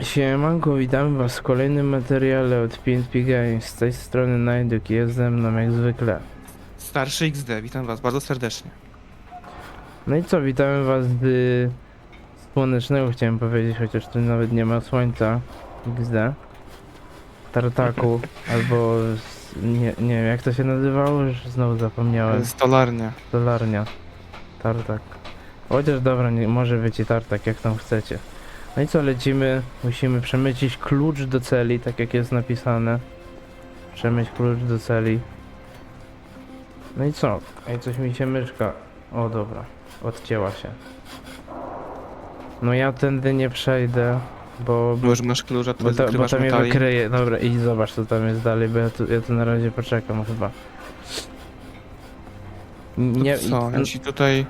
Siemanko, witam was w kolejnym materiale od PNP Games. Z tej strony Najduk jest ze mną jak zwykle. Starszy XD, witam was bardzo serdecznie. No i co, witamy was z y, słonecznego chciałem powiedzieć, chociaż tu nawet nie ma słońca. XD. Tartaku, albo z, nie, nie wiem jak to się nazywało, już znowu zapomniałem. Stolarnia. Dolarnia. Tartak. Chociaż dobra, nie, może być i tartak, jak tam chcecie. No i co, lecimy. Musimy przemycić klucz do celi, tak jak jest napisane. Przemyć klucz do celi. No i co? Ej, coś mi się myszka... O, dobra. Odcięła się. No ja tędy nie przejdę, bo... Bo już masz klucza, to Bo, to, bo to mnie metali. wykryje. Dobra, idź zobacz co tam jest dalej, bo ja tu, ja tu na razie poczekam chyba. Nie, To co, ja ci tutaj...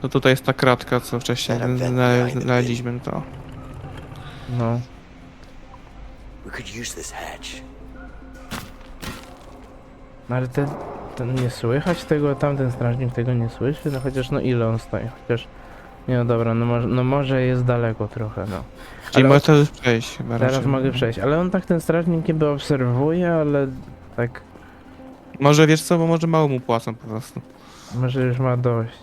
To tutaj jest ta kratka, co wcześniej zna- znaleźliśmy, to... no. We could use this hatch. No ale ten, ten nie słychać tego, tamten strażnik tego nie słyszy, no chociaż no ile on stoi, chociaż... Nie no dobra, no może, no może jest daleko trochę, no. Czyli Ale możesz to już przejść chyba Teraz raczej. mogę przejść, ale on tak ten strażnik niby obserwuje, ale tak Może wiesz co, bo może mało mu płacą po prostu. może już ma dość.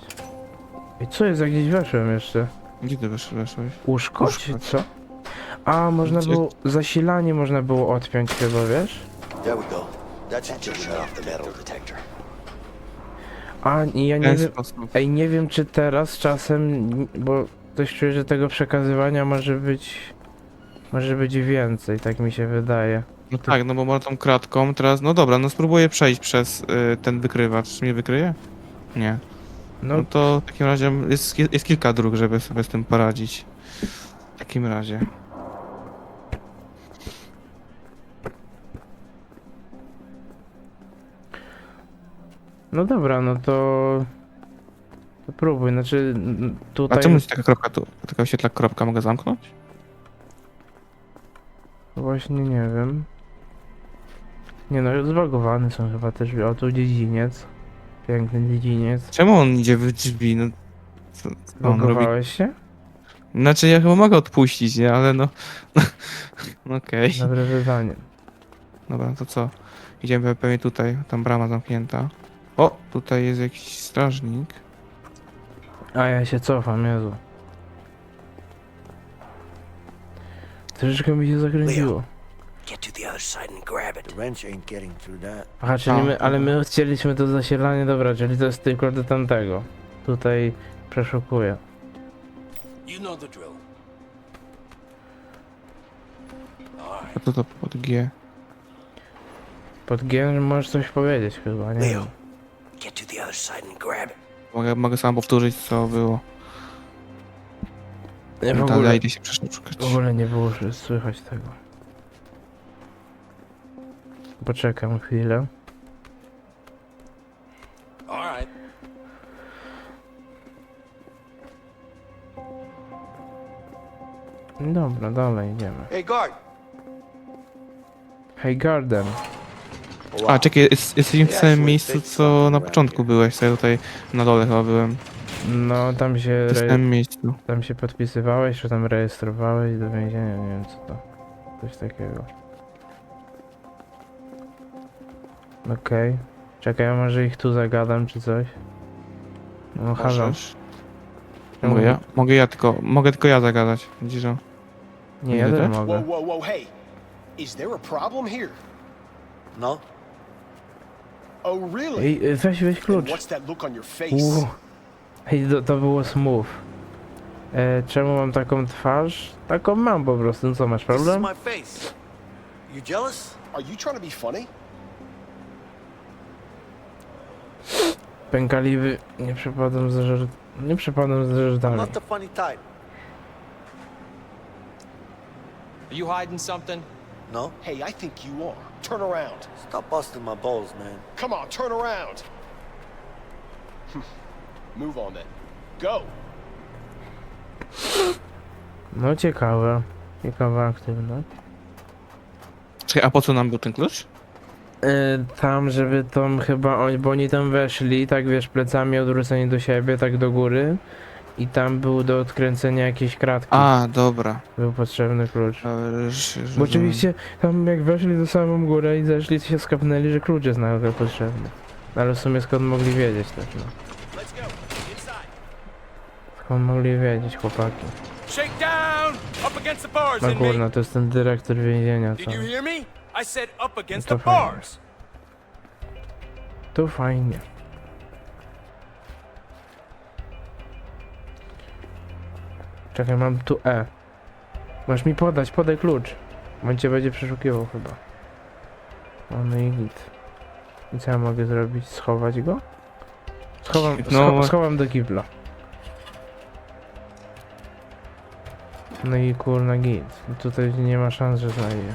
I co jest, jak gdzieś weszłem jeszcze? Gdzie ty weszłeś? Łóżko? Łóżko. Czy co? A, można Gdzie- było, zasilanie można było odpiąć chyba, wiesz? There we go. That should just shut off the metal detector. A, i ja W nie ten wiem, sposób. ej, nie wiem czy teraz czasem, bo coś czuję, że tego przekazywania może być, może być więcej, tak mi się wydaje. No tak, no bo ma tą kratką teraz... No dobra, no spróbuję przejść przez y, ten wykrywacz. Czy mnie wykryje? Nie. No, No to w takim razie jest, jest kilka dróg, żeby sobie z tym poradzić. W takim razie. No dobra, no to, to próbuj, znaczy n- A tutaj... czemu jest taka kropka tu? Taka oświetla kropka, mogę zamknąć? Właśnie nie wiem. Nie no, zbagowane są chyba też drzwi. O, tu dziedziniec. Piękny dziedziniec. Czemu on idzie w drzwi? No, co, co on robi? Zbagowałeś się? Znaczy ja chyba mogę odpuścić, nie? Ale no... no Okej. Dobre wyzwanie. Dobra, to co? Idziemy pewnie tutaj, tam brama zamknięta. O, tutaj jest jakiś strażnik. A ja się cofam, Jezu. Troszeczkę mi się zakręciło. Get to the other side and grab it. The wrench ain't getting through that. Aha, czyli A, my, ale my chcieliśmy to zasilanie, dobra, czyli to jest tylko do tamtego. Tutaj przeszukuję. You know the drill. A to to pod G. Pod G możesz coś powiedzieć chyba, nie Leo, Mogę, mogę sam powtórzyć, co było. Nie, w ogóle, idę się przeszukać. w ogóle nie było słychać tego. Poczekam chwilę. Dobra, dalej idziemy. Hey, guard. Hey Garden. A, czekaj, jest, jesteśmy w samym miejscu, co na początku byłeś. Co ja tutaj na dole chyba byłem. No tam się, W tym re... samym miejscu. tam się podpisywałeś, czy tam rejestrowałeś do więzienia, nie wiem co to. Coś takiego. Okej. Czekaj, a może ich tu zagadam, czy coś? No halo. Możesz. Mogę ja? Mogę ja tylko, mogę tylko ja zagadać. Widzisz, że... Nie, ja też tak? mogę. Whoa, whoa, whoa, hey. Is there a problem here? No? Oh, really? Ej, y, weź, weź klucz. what's that look on your face? Uuu. Ej, to, to było smooth. E, czemu mam taką twarz? Taką mam po prostu, no co, masz problem? my face. You jealous? Are you trying to be funny? Pękaliwy, nie przepadam za żart... Nie przepadam za I'm żartami. not the funny type. Are you hiding something? No? Hey, I think you are. Turn around. Stop busting my balls, man. Come on, turn around. Move on then. Go. No ciekawe. Ciekawa aktywność. Czekaj, a po co nam był ten klucz? E, tam, żeby tam chyba oni, bo oni tam weszli, tak wiesz, plecami odwróceni do siebie, tak do góry. I tam był do odkręcenia jakiejś kratki. A, dobra. Był potrzebny klucz. Dobra, że- Bo że- oczywiście tam jak weszli do samą górę i zeszli, to się skapnęli, że klucz jest nagle potrzebny. Ale w sumie skąd mogli wiedzieć też, no. Let's go. Inside. Skąd mogli wiedzieć, chłopaki. Shake down! Up against the bars, No inmate! kurna, to jest ten dyrektor więzienia, Did co? you hear me? I said up against to the fine. bars! Tu fajnie. Czekaj, mam tu E. Masz mi podać, podaj klucz. On cię będzie przeszukiwał chyba. O, no i git. I co ja mogę zrobić? Schować go? Schowam, No. scho schowam do kibla. No i kurna git. Tutaj nie ma szans, że znajdzie.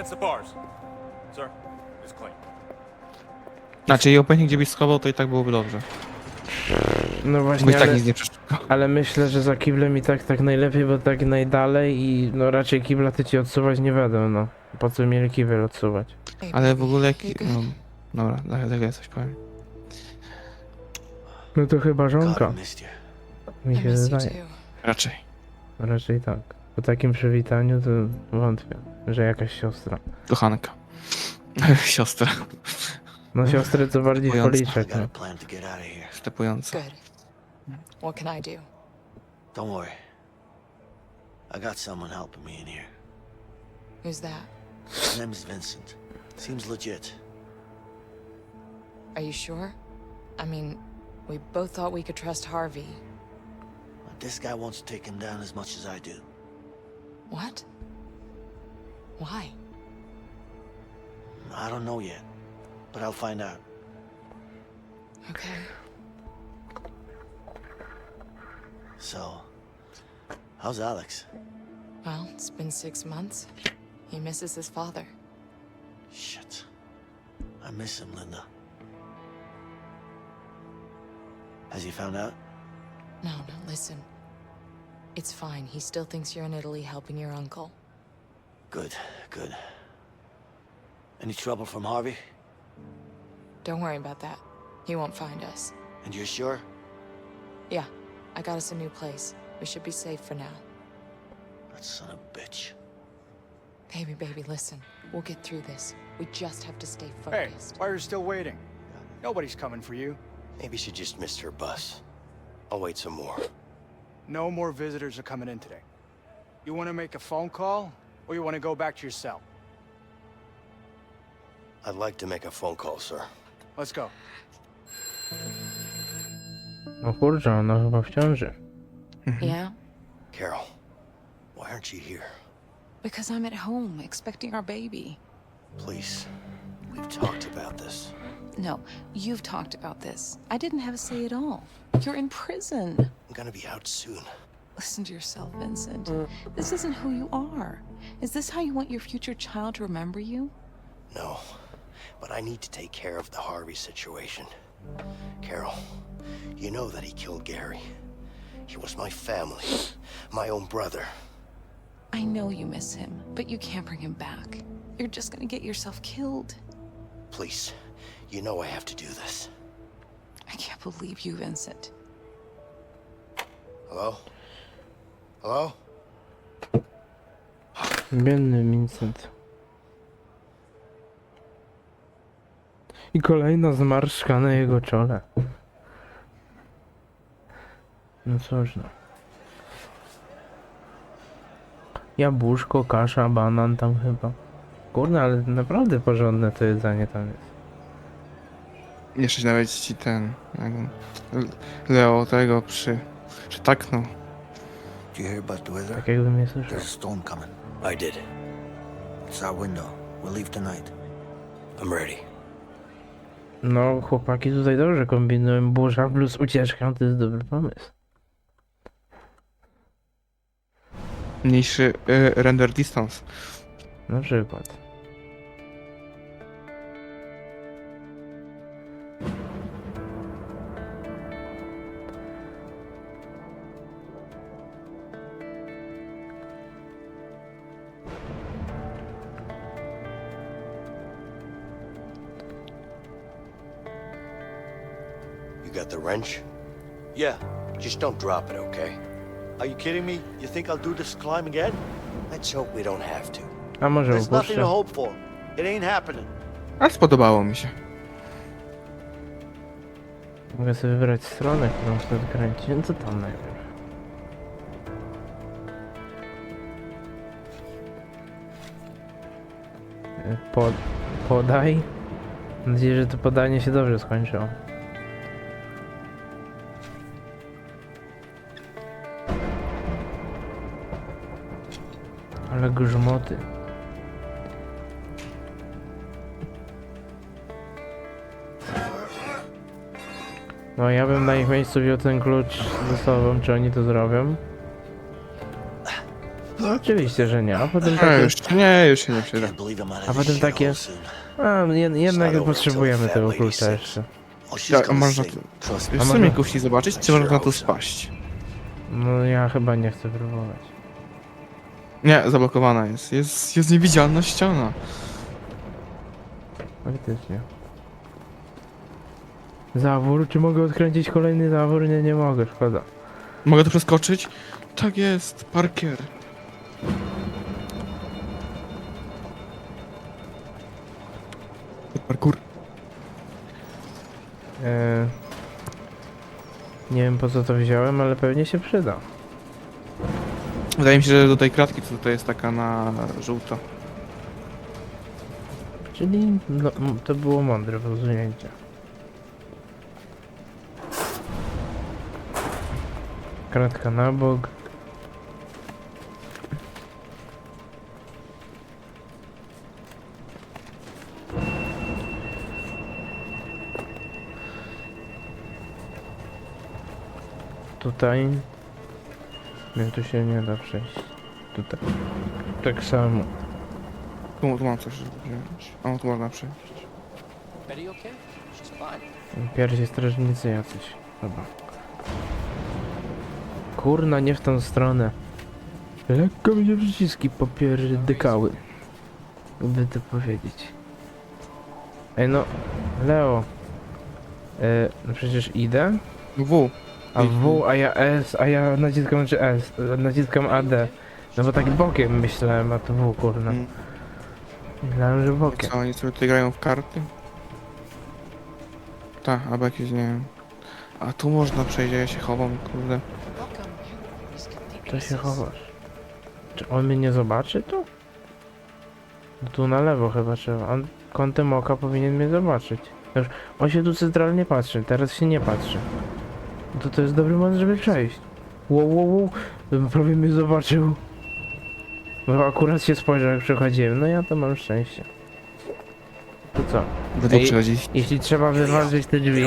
Against the bars. Sir, it's clean. Znaczy, i obojętnie gdzie byś schował, to i tak byłoby dobrze. No Bo właśnie, i tak ale... nic nie. Ale myślę, że za kiblem i tak tak najlepiej, bo tak najdalej i no raczej kibla ty ci odsuwać nie będą, no. Po co mieli kibel odsuwać? Ale w ogóle jak... No, dobra, dlatego ja coś powiem. No to chyba God, żonka, I missed you. mi I się miss you too. Raczej. Raczej tak. Po takim przywitaniu to wątpię, że jakaś siostra. Kochanka. Siostra. No siostry to bardziej Mówiąc- I policzek, got a no. plan to get out of here. Stepująca. Good. What can I do? Don't worry. I got someone helping me in here. Who's that? His name's Vincent. Seems legit. Are you sure? I mean, we both thought we could trust Harvey. But This guy wants to take him down as much as I do. What? Why? I don't know yet, but I'll find out. Okay. So, how's Alex? Well, it's been six months. He misses his father. Shit. I miss him, Linda. Has he found out? No, no, listen. It's fine. He still thinks you're in Italy helping your uncle. Good, good. Any trouble from Harvey? Don't worry about that. He won't find us. And you're sure? Yeah, I got us a new place. We should be safe for now. That son of a bitch. Baby, baby, listen. We'll get through this. We just have to stay Hey, focused. why are you still waiting? Nobody's coming for you. Maybe she just missed her bus. I'll wait some more. No more visitors are coming in today. You want to make a phone call, or you want to go back to your cell? I'd like to make a phone call, sir. Let's go. No kurczę, ona chyba w ciąży. Mhm. Yeah? Carol, why aren't you here? Because I'm at home expecting our baby. Please. We've talked about this. No, you've talked about this. I didn't have a say at all. You're in prison. I'm gonna be out soon. Listen to yourself, Vincent. This isn't who you are. Is this how you want your future child to remember you? No, but I need to take care of the Harvey situation. Carol, you know that he killed Gary. He was my family, my own brother. I know you miss him, but you can't bring him back. You're just gonna get yourself killed. Please, you know I have to do this. I can't believe you, Vincent. Hello? Hello? Biedny Vincent. I kolejna zmarszczka na jego czole. No cóż no. Jabłuszko, kasza, banan tam chyba. Kurde, ale naprawdę porządne to jedzenie tam jest. Jeszcze nawet ci ten... Leo tego przy... you hear about the weather? Tak jakbym je słyszał. There's a storm coming. I did. It's our window. We'll leave tonight. I'm ready. No, chłopaki tutaj dobrze kombinują. Burza plus ucieczka to jest dobry pomysł. Mniejszy y, render distance. Na przykład. You got the wrench? Yeah. Just don't drop it, okay? Are you kidding me? You think I'll do this climb again? Let's hope we don't have to. A może There's nothing to hope for. It ain't happening. Ale spodobało mi się. Mogę sobie wybrać stronę, którą chcę odkręcić. No co tam najpierw? E, Po, podaj. Mam nadzieję, że to podanie się dobrze skończyło. Grzmoty. No ja bym na ich miejscu wziął ten klucz ze sobą, czy oni to zrobią? No oczywiście, że nie, a potem takie... już, nie, już się nie przyda. A potem takie... A, jed, jednak potrzebujemy tego klucza jeszcze. Tak, a można tu... W sumie kusi zobaczyć, czy można na to spaść. No ja chyba nie chcę próbować. Nie, zablokowana jest. Jest, jest niewidzialna ściana. Faktycznie. Zawór, czy mogę odkręcić kolejny zawór? Nie, nie mogę, szkoda. Mogę tu przeskoczyć? Tak jest, parkier. Parkour. Eee, nie wiem po co to wziąłem, ale pewnie się przyda. Wydaje mi się, że do tej kratki, co tutaj jest taka na żółto. Czyli no, to było mądre posunięcie. Kratka na bok. Tutaj. Nie, tu się nie da przejść. Tutaj. Tak samo. Tu, tu mam coś, żeby wziąć. O, tu można przejść. Betty okay? She's fine. Pierwsi strażnicy jacyś. Dobra. Kurna, nie w tą stronę. Lekko mnie przyciski popierdykały. By to powiedzieć. Ej no, Leo. E, no przecież idę, W. a W, a ja S, a ja naciskam czy S, naciskam AD. No bo tak bokiem myślałem, a to W kurna. Mm. Myślałem, że bokiem. Co, oni sobie tutaj grają w karty? Tak, albo jakieś, nie wiem. A tu można przejść, a ja się chowam, kurde. To się chowasz. Czy on mnie nie zobaczy tu? No Tu na lewo chyba trzeba. On kątem oka powinien mnie zobaczyć. Już, on się tu centralnie patrzy, teraz się nie patrzy. No To to jest dobry moment, żeby przejść. Wow, wow, wow. Prawie mnie zobaczył. Bo akurat się spojrzał jak przechodziłem. No ja to mam szczęście. To co? Będą Ej. przechodzić. Jeśli trzeba wyważyć te drzwi,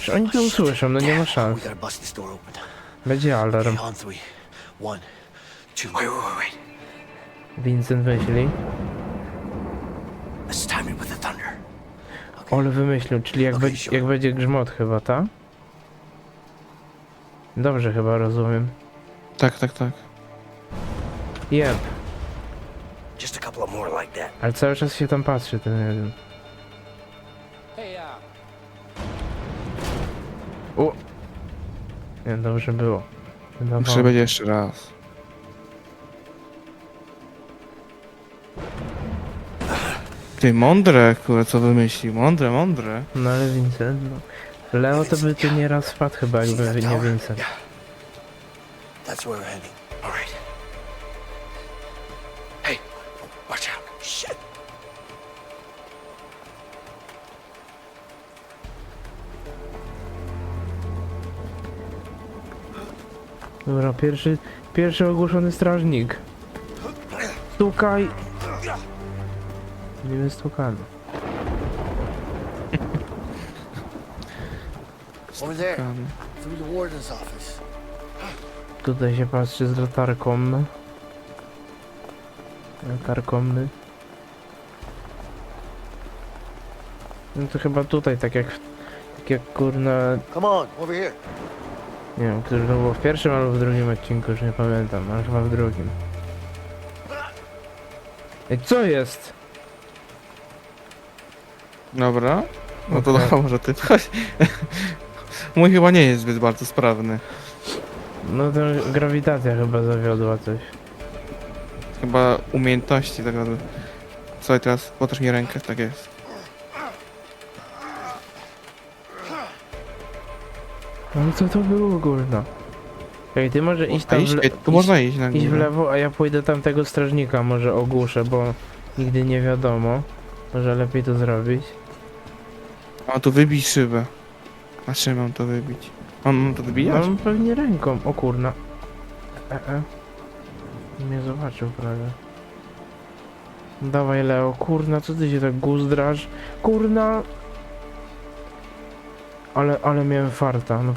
czy oni to usłyszą? No nie ma szans. Będzie alarm. Vincent time it the thunder. Ole wymyślił, czyli jak, Okej, sure. jak będzie grzmot chyba, ta? Dobrze chyba rozumiem. Tak, tak, tak. Jep, Just a couple of more like that. ale cały czas się tam patrzy ten jeden. Hey, uh, U! Nie, dobrze było. Muszę Wydawało. będzie jeszcze raz. Ty, mądre, kurde, co wymyślił. Mądre, mądre. No ale Vincent, no. Leo to by tu nieraz wpadł chyba, jakby nie? Vincent. That's where we're heading. All right. Hey, watch out. Shit. Dobra, pierwszy, pierwszy ogłoszony strażnik. Stukaj! Nie jest stukany. Over there, through the warden's office. Tutaj się patrzy z latarką. Latarką. No to chyba tutaj, tak jak, tak jak kurna, Come on, over here. nie wiem, który to było w pierwszym albo w drugim odcinku, już nie pamiętam, ale chyba w drugim. Ej, co jest? Dobra. No to Okej. okay. może ty. Chodź. Mój chyba nie jest zbyt bardzo sprawny. No to grawitacja chyba zawiodła coś. Chyba umiejętności tak naprawdę. Słuchaj, teraz potrz mi rękę, tak jest. No co to było kurna? Ej, ty może iść A tam iść, w le- tu iść- można iść na Idź w górę. lewo, a ja pójdę tam tego strażnika może ogłuszę, bo nigdy nie wiadomo. Może lepiej to zrobić. A tu wybij szybę. A czym mam to wybić? Mam, mam to wybijać? Mam pewnie ręką. O kurna. E, e. Mnie zobaczył prawie. Dawaj Leo, kurna, co ty się tak guzdrasz? Kurna! Ale, ale miałem farta, no.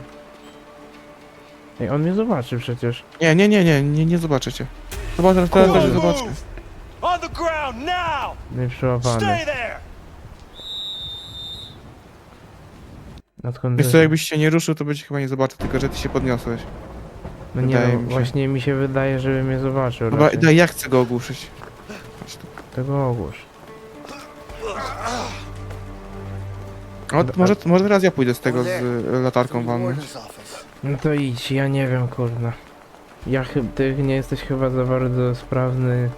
Ej, on mnie zobaczy przecież. Nie, nie, nie, nie, nie, nie zobaczę cię. Zobacz, teraz teraz też zobaczę. On the ground now! No i przyłapany. Stay there! Odkąd Wiesz co, jakbyś się nie ruszył, to by cię chyba nie zobaczył, tylko że ty się podniosłeś. No nie wydaje no, mi się. właśnie mi się wydaje, żeby mnie zobaczył Dobra, raczej. daj, ja chcę go ogłuszyć. Chodź tu. Tego ogłusz. O, może, może teraz ja pójdę z tego z y, latarką office. No to idź, ja nie wiem, kurna. Ja chyba, ty nie jesteś chyba za bardzo sprawny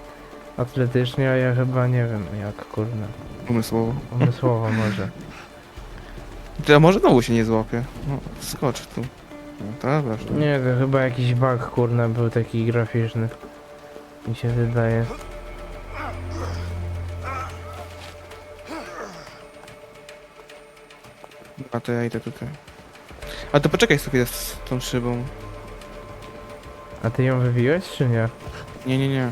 atletycznie, a ja chyba nie wiem jak, kurna. Umysłowo. Umysłowo może. Ty, a może znowu się nie złapie? No, skocz tu. No, weszło. Nie, to chyba jakiś bug, kurna, był taki graficzny. Mi się wydaje. A to ja idę tutaj. A to poczekaj sobie z tą szybą. A ty ją wybiłeś, czy nie? Nie, nie, nie.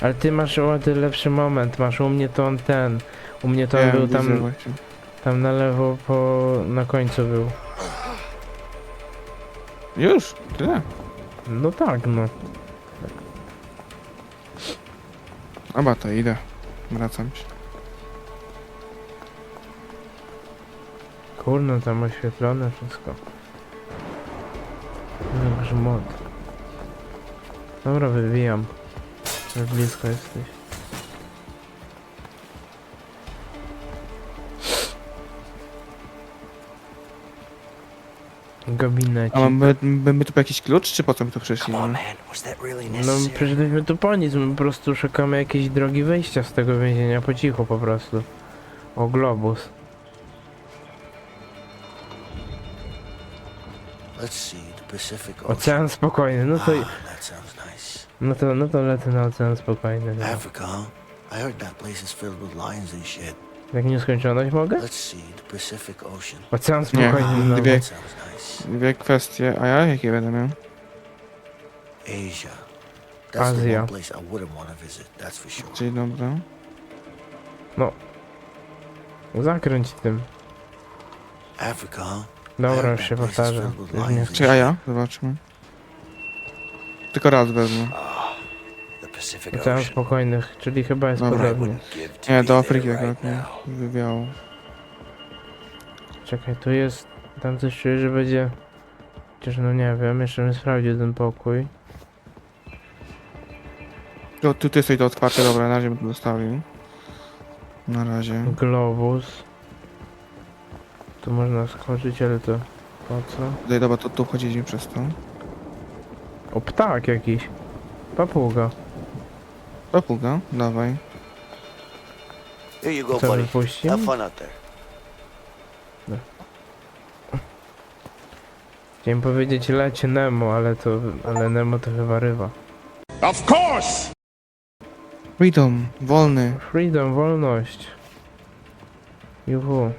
Ale ty masz o ty lepszy moment, masz u mnie to on ten. U mnie to on był tam, właśnie. tam na lewo po, na końcu był. Już? Tyle? No tak, no. Aba, to idę. Wracam się. Kurno, tam oświetlone wszystko. No, grzmot. Dobra, wybijam. Jak blisko jesteś. Gabinet. A mamy, mamy tu jakiś klucz, czy po co my tu przyszli? No? No przyszliśmy tu po nic, my po prostu szukamy jakiejś drogi wyjścia z tego więzienia po cichu po prostu. O globus. Ocean. Ocean spokojny, no to, Ah, that sounds nice. No to, no to lecę na ocean spokojny. No. Africa? I heard that place is filled with lions and shit. Jak nieskończoność mogę? Let's see, the Pacific Ocean. Ocean spokojny znowu. dwie- That sounds nice. Dwie kwestie. A ja jakie będę miał? Asia. That's the Azja. one place I wouldn't want to visit, that's for sure. Czyli dobra. Zakręć tym. Africa, huh? Dobra, już się powtarzam. Już nie- Czy a ja? Zobaczmy. Tylko raz wezmę. Ocean Ocean. spokojnych, czyli chyba jest Dobra. podobnie. To Nie, do Afryki akurat nie. Wywiało. Czekaj, tu jest... Tam coś czuję, że będzie... Chociaż no nie wiem, jeszcze bym sprawdził ten pokój. Tu, tu, tu jest to otwarte, dobra, na razie bym tu zostawił. Na razie. Globus. Tu można skoczyć, ale to... Po co? Tutaj, dobra, to tu wchodziliśmy przez to. O, ptak jakiś. Papuga. Papuga, dawaj. Here you go, Co, buddy. wypuścił? Have fun out there. Chciałem powiedzieć lecie Nemo, ale to... Ale Nemo to chyba ryba. Freedom, wolny. Freedom, wolność. Juhu.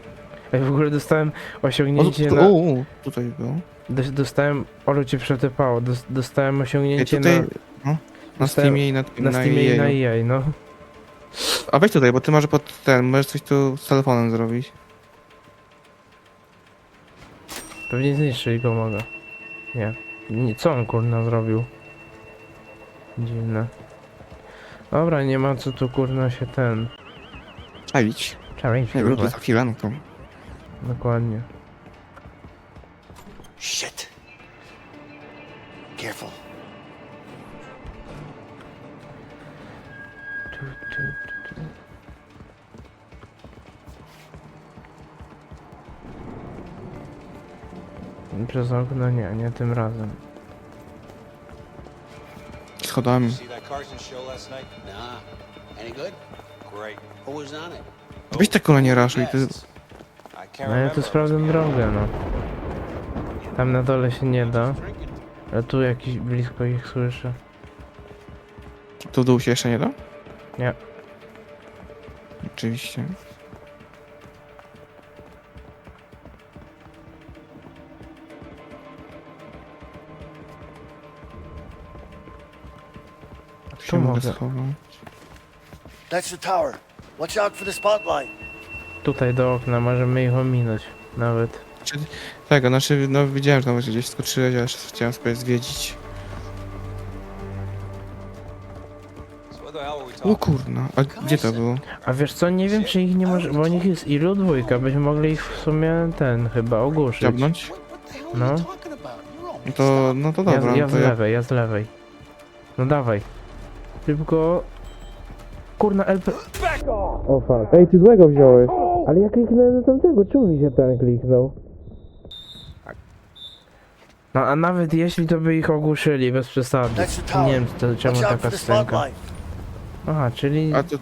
Ej, w ogóle dostałem O, osiągnięcie tu, na... o, o, tutaj był. Dos- Dostałem... Olu cię przetypało. Dos- Dostałem Ej, osiągnięcie tutaj, na... no, na dostałem- Steamie i na, Na na Steamie i na EA. EA, no. A weź tutaj, bo ty masz pod ten, możesz coś tu z telefonem zrobić. Pewnie zniszczyć go mogę. Nie. nie. Co on kurna zrobił? Dziwne. Dobra, nie ma co tu kurna się ten... Czawić. Czarnić, Nie, lubię za chwilę, no to. Dokładnie. Shit. Careful. Przez okno nie, nie tym razem. Schodami. See that Carson show last night? Te kolanie ty... No ja tu remember. sprawdzam drogę, no. Tam na dole się nie da. Ale tu jakiś blisko ich słyszę. Tu dół się jeszcze nie da? Nie. Oczywiście. Tu Tu się mogę mogę. schować. That's the tower. Watch out for the spotlight. Tutaj do okna, możemy ich ominąć. Nawet. Czy, tak, znaczy, no widziałem, że tam gdzieś skoczyłeś, jeszcze chciałem sobie zwiedzić. O kurna, a gdzie to było? A wiesz co, nie wiem czy ich nie może, bo nich jest ilu dwójka, byśmy mogli ich w sumie ten chyba ogłuszyć. Hell No. No to, no to Ja, dobra, ja no z to ja... lewej, ja z lewej. No dawaj. Szybko. Kurna LP... O fuck. Ej, ty złego wziąłeś. Ale ja kliknąłem na tamtego, czemu mi się ten kliknął? No a nawet jeśli to by ich ogłuszyli bez przesady. Nie wiem to, czemu taka scenka. Aha, czyli A to,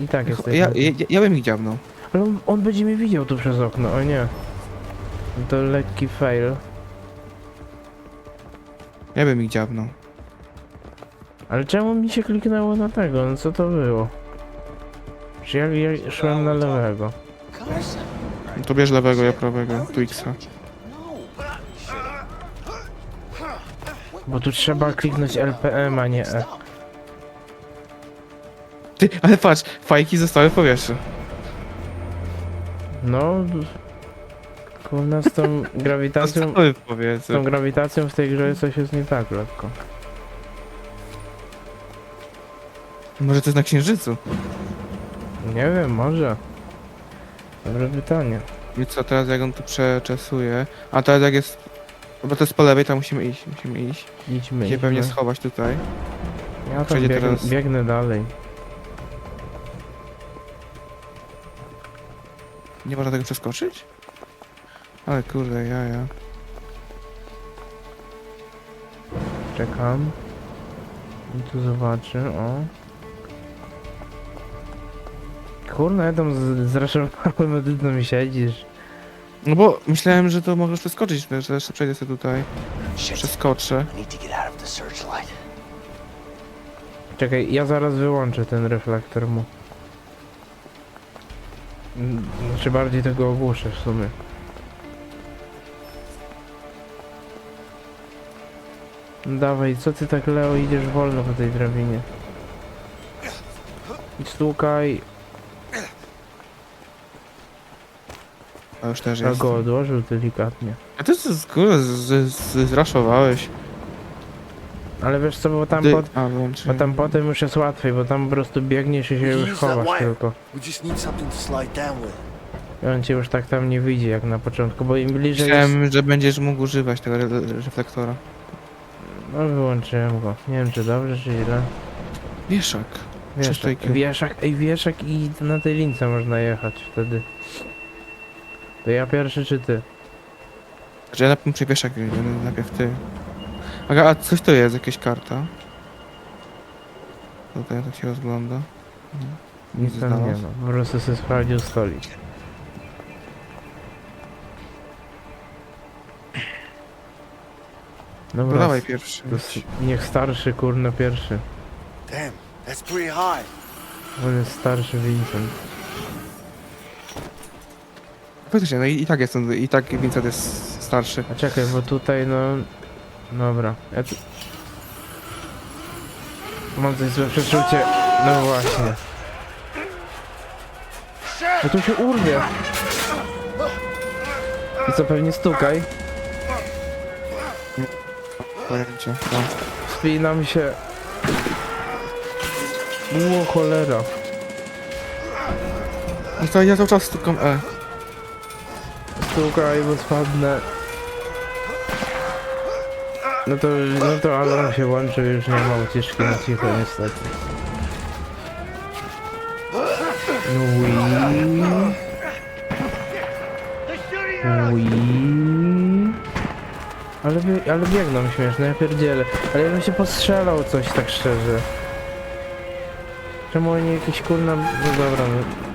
i tak jest. ja, ja, ja bym ich dziabnął. Ale on, on będzie mnie widział tu przez okno, o nie. To lekki fail. Ja bym ich dziabnął. Ale czemu mi się kliknęło na tego? No co to było? Czy ja, ja szłem na lewego? No to bierz lewego, ja prawego, tu X. Bo tu trzeba kliknąć LPM, a nie E. Ty, ale patrz, fajki zostały w powietrzu. No... Kurna z tą grawitacją... Zostały w Z powietrzu. tą grawitacją w tej grze coś jest nie tak lekko. Może to jest na księżycu? Nie wiem, może. Dobre pytanie. I co teraz jak on tu przeczesuje? A teraz jak jest... Bo to jest po lewej, tam musimy iść, musimy iść. Idźmy, Gdzie pewnie idźmy. schować tutaj. Ja tam przejdzie biegnę, teraz- biegnę dalej. Nie można tego przeskoczyć? Ale kurde, ja, ja. Czekam. I tu zobaczy, o. Kurna, ja tam z- zraszowałem edytą siedzisz. No bo myślałem, że to możesz przeskoczyć, że jeszcze przejdę sobie tutaj. Przeskoczę. Czekaj, ja zaraz wyłączę ten reflektor mu. Mm, Znaczy bardziej tego ogłuszę w sumie. Dawaj, co ty tak Leo idziesz wolno po tej drabinie? I stukaj, A już też a jest. go odłożył delikatnie. A ty z kurde, z- z- z- zraszowałeś. Ale wiesz co, bo tam, Ty... pod, A, bo tam potem już jest łatwiej, bo tam po prostu biegniesz i się już chowasz tylko. We just need something to slide down with. I on cię już tak tam nie wyjdzie jak na początku, bo im bliżej jest... Myślałem, że będziesz mógł używać tego re reflektora. No wyłączyłem go. Nie wiem czy dobrze, czy źle. Wieszak. Wieszak, wieszak, ej wieszak i na tej lince można jechać wtedy. To ja pierwszy czy ty? Że ja najpierw muszę wieszak wziąć, najpierw ty. Aga, a coś to jest, jakaś karta? Tutaj tak się rozgląda. Nic tam nie znalazł? ma. Po prostu sobie sprawdził stolik. No Dobra, dawaj pierwszy. to s- niech starszy kurno pierwszy. Damn, that's pretty high. On jest starszy Vincent. Faktycznie, no i, i tak jest, on- i tak Vincent jest starszy. A czekaj, bo tutaj no... Dobra, ja tu... Mam coś złe przeczucie. No właśnie. No tu się urwie. I co, pewnie stukaj? Pojęcie. No. Spinam się. Ło cholera. No to ja cały czas stukam E. Stukaj, bo spadnę. No to, no to alarm się łączy, już nie ma ucieczki na cicho niestety. No Wii. Wii. Ale, bie- ale biegną śmieszne, ja pierdzielę. Ale ja bym się postrzelał coś tak szczerze. Czemu oni jakieś kurna... No dobra, no.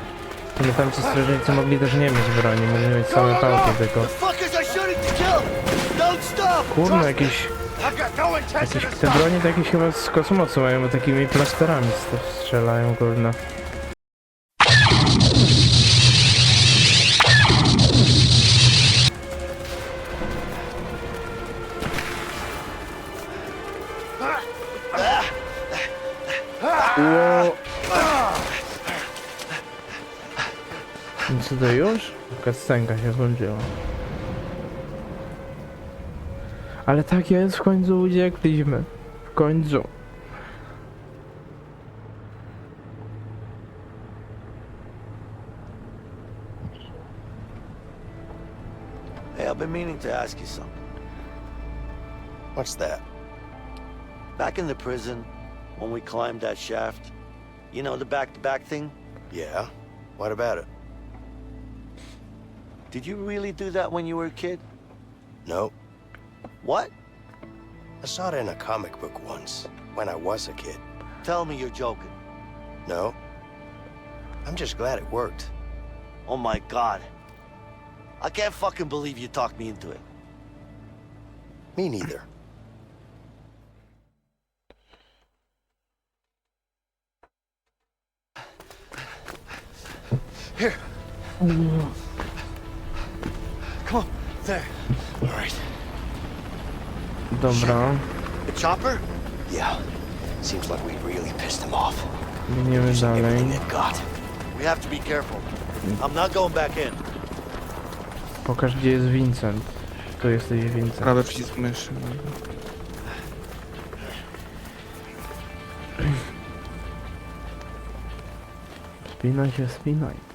Ale tamci strażnicy mogli też nie mieć broni, mogli mieć same pałki tylko. Kurna, jakieś... No jakieś te broni to jakieś chyba z kosmosu mają, bo takimi plasterami st- strzelają, kurna. To już? Kastenka się włączyła. Ale tak jest, w końcu uciekliśmy. W końcu. Hey, I've been meaning to ask you something. What's that? Back in the prison, when we climbed that shaft, you know the back-to-back thing? Yeah? What about it? Did you really do that when you were a kid? No. What? I saw it in a comic book once, when I was a kid. Tell me you're joking. No. I'm just glad it worked. Oh my god. I can't fucking believe you talked me into it. Me neither. Here. Mm. Come on. There. All right. Dobra, The chopper? Yeah. Seems like we really pissed him off. biegniemy Using everything dalej. they've got. We have to be careful. I'm not going back in. Pokaż gdzie jest Vincent. Tu jesteś Vincent. Prawy przycisk myszy. Spinaj się, spinaj.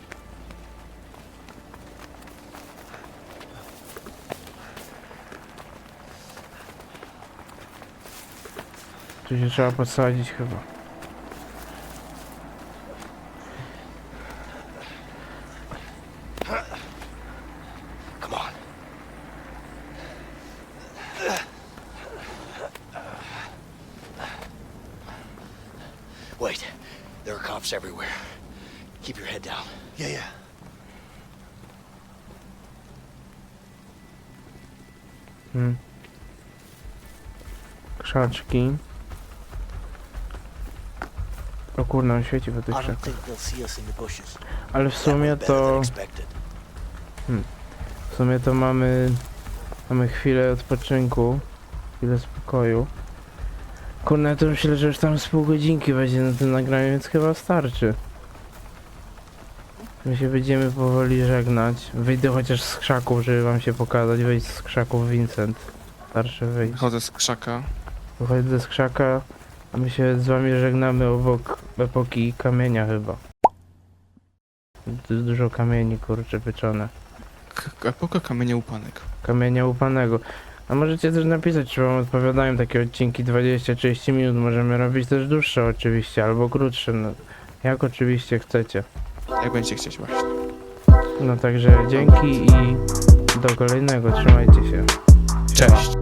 Tu się trzeba podsadzić chyba. Come on. Wait. There are cops everywhere. Keep your head down. Yeah, yeah. Hmm. Krzaczki. Kurna, on świeci po tych I don't krzakach. think they'll see us in the bushes. Ale w sumie That was better than to... expected. W sumie to mamy... Mamy chwilę odpoczynku. Chwilę spokoju. Kurna, to myślę, że już tam z pół godzinki będzie na tym nagraniu, więc chyba starczy. My się będziemy powoli żegnać. Wyjdę chociaż z krzaków, żeby wam się pokazać. Wyjść z krzaków Vincent. Starszy wyjść. Wychodzę z krzaka. Wychodzę z krzaka, a my się z wami żegnamy obok epoki kamienia chyba. Tu jest dużo kamieni, kurcze, pieczone. K- epoka kamienia upanek. Kamienia upanego. A możecie też napisać, czy wam odpowiadają takie odcinki 20-30 minut. Możemy robić też dłuższe oczywiście, albo krótsze. No, jak oczywiście chcecie. Jak będziecie chcieć właśnie. No także dzięki i do kolejnego. Trzymajcie się. Cześć.